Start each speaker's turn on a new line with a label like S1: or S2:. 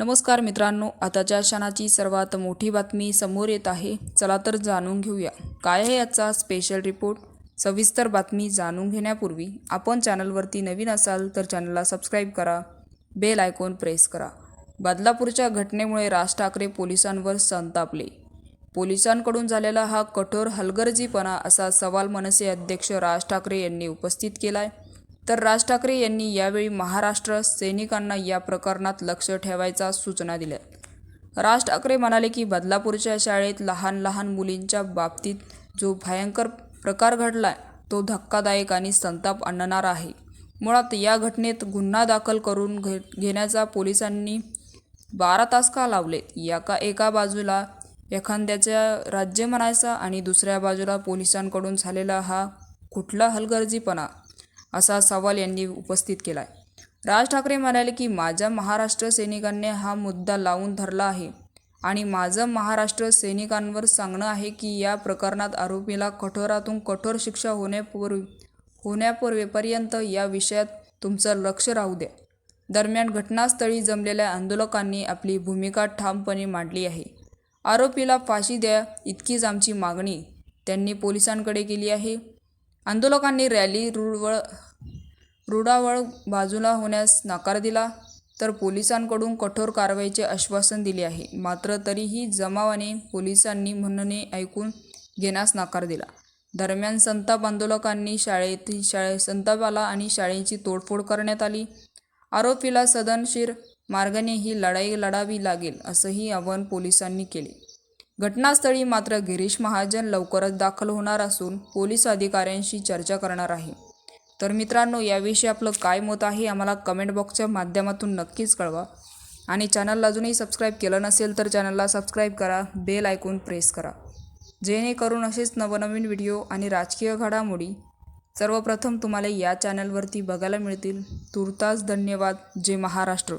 S1: नमस्कार मित्रांनो आताच्या क्षणाची सर्वात मोठी बातमी समोर येत आहे. चला तर जाणून घेऊया. काय आहे याचा स्पेशल रिपोर्ट सविस्तर बातमी जाणून घेण्यापूर्वी आपण चॅनलवरती नवीन असाल तर चॅनलला सबस्क्राईब करा बेल आयकॉन प्रेस करा. बदलापूरच्या घटनेमुळे राज ठाकरे पोलिसांवर संतापले. पोलिसांकडून झालेला हा कठोर हलगर्जीपणा असा सवाल मनसे अध्यक्ष राज ठाकरे यांनी उपस्थित केला आहे तर राज ठाकरे यांनी यावेळी महाराष्ट्र सैनिकांना या प्रकरणात लक्ष ठेवायचा सूचना दिल्या. राज ठाकरे म्हणाले की बदलापूरच्या शाळेत लहान लहान मुलींच्या बाबतीत जो भयंकर प्रकार घडला तो धक्कादायक आणि संताप आणणारा आहे. मुळात या घटनेत गुन्हा दाखल करून घे घेण्याचा पोलिसांनी बारा तास का लावले? या का एका बाजूला एखाद्याच्या राज्य म्हणायचा आणि दुसऱ्या बाजूला पोलिसांकडून झालेला हा कुठला हलगर्जीपणा? असा सवाल यांनी उपस्थित केला आहे राज ठाकरे म्हणाले की माझ्या महाराष्ट्र सैनिकांनी हा मुद्दा लावून धरला आहे आणि माझं महाराष्ट्र सैनिकांवर सांगणं आहे की या प्रकरणात आरोपीला कठोरातून कठोर शिक्षा होण्यापूर्वी होण्यापूर्वीपर्यंत या विषयात तुमचं लक्ष राहू द्या. दरम्यान घटनास्थळी जमलेल्या आंदोलकांनी आपली भूमिका ठामपणे मांडली आहे. आरोपीला फाशी द्या इतकीच आमची मागणी त्यांनी पोलिसांकडे केली आहे. आंदोलकांनी रॅली रुळवळ रुडावळ बाजूला होण्यास नकार दिला तर पोलिसांकडून कठोर कारवाईचे आश्वासन दिले आहे. मात्र तरीही जमावाने पोलिसांनी म्हणणे ऐकून घेण्यास नकार दिला. दरम्यान संताप आंदोलकांनी शाळेत शाळे संतापाला आणि शाळेची तोडफोड करण्यात आली. आरोपीला सदनशीर मार्गाने ही लढाई लढावी लागेल असंही आवाहन पोलिसांनी केले. घटनास्थळी मात्र गिरीश महाजन लवकरच दाखल होणार असून पोलीस अधिकाऱ्यांशी चर्चा करणार आहे. तर मित्रांनो याविषयी आपलं काय मत आहे आम्हाला कमेंट बॉक्सच्या माध्यमातून नक्कीच कळवा. आणि चॅनलला अजूनही सबस्क्राईब केलं नसेल तर चॅनलला सबस्क्राईब करा बेल ऐकून प्रेस करा. जेणेकरून असेच नवनवीन व्हिडिओ आणि राजकीय घडामोडी सर्वप्रथम तुम्हाला या चॅनलवरती बघायला मिळतील. तुर्तास धन्यवाद. जय महाराष्ट्र.